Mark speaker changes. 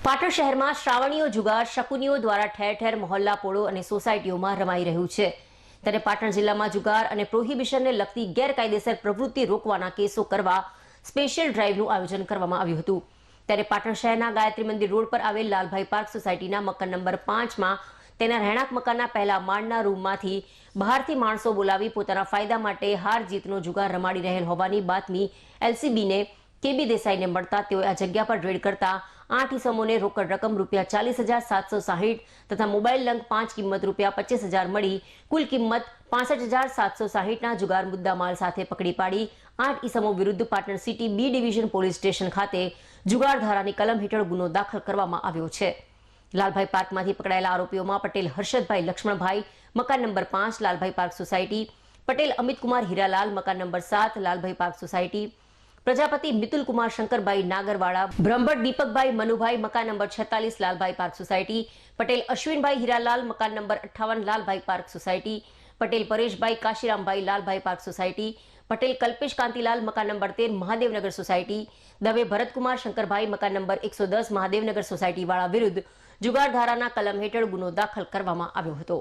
Speaker 1: પાટણ શહેરમાં શ્રાવણીઓ જુગાર શકુનીઓ દ્વારા ઠેર ઠેર મહોલ્લા પોળો અને સોસાયટીઓમાં રમાઈ રહ્યું છે. ત્યારે પાટણ જિલ્લામાં જુગાર અને પ્રોહિબિશનને લગતી ગેરકાયદેસર પ્રવૃત્તિ રોકવાના કેસો કરવા સ્પેશિયલ ડ્રાઈવનું આયોજન કરવામાં આવ્યું હતું. ત્યારે પાટણ શહેરના ગાયત્રી મંદિર રોડ પર આવેલ લાલભાઈ પાર્ક સોસાયટીના મકાન નંબર પાંચમાં તેના રહેણાંક મકાનના પહેલા માળના રૂમમાંથી બહારથી માણસો બોલાવી પોતાના ફાયદા માટે હાર જીતનો જુગાર રમાડી રહેલ હોવાની બાતમી એલસીબીને કેબી દેસાઈને મળતા તેઓએ આ જગ્યા પર રેડ કરતા આઠ ઇસમોને રોકડ રકમ રૂપિયા ચાલીસ હજાર સાતસો સાહીઠ તથા મોબાઈલ લંગ પાંચ કિંમત રૂપિયા પચીસ હજાર મળી. કુલ કિંમત પાસઠ હજાર સાતસો સાહીઠના જુગાર મુદ્દામાલ સાથે પકડી પાડી. આઠ ઇસમો વિરુદ્ધ Patan city B division police station ખાતે જુગાર ધારાની કલમ હેઠળ ગુનો દાખલ કરવામાં આવ્યો છે. લાલભાઈ પાર્કમાંથી પકડાયેલા આરોપીઓમાં પટેલ હર્ષદભાઈ લક્ષ્મણભાઈ, મકાન નંબર પાંચ લાલભાઈ પાર્ક સોસાયટી, પટેલ અમિતકુમાર હીરાલાલ, મકાન નંબર સાત લાલભાઈ પાર્ક સોસાયટી પ્રજાપતિ મિતુલ કુમાર શંકરભાઈ નાગરવાળા બ્રહ્મભટ દીપકભાઈ મનુભાઈ મકાન નંબર છેતાલીસ લાલભાઈ પાર્ક સોસાયટી, પટેલ અશ્વિનભાઈ હીરાલાલ મકાન નંબર અઠ્ઠાવન Lalbhai park society, Patel Pareshbhai Kashirambhai Lalbhai park society, Patel Kalpesh Kantilal મકાન નંબર તેર મહાદેવનગર સોસાયટી, દવે ભરતકુમાર શંકરભાઈ મકાન નંબર એકસો દસ મહાદેવનગર સોસાયટી વાળા વિરુદ્ધ જુગાર ધારાના કલમ હેઠળ ગુનો દાખલ કરવામાં આવ્યો હતો.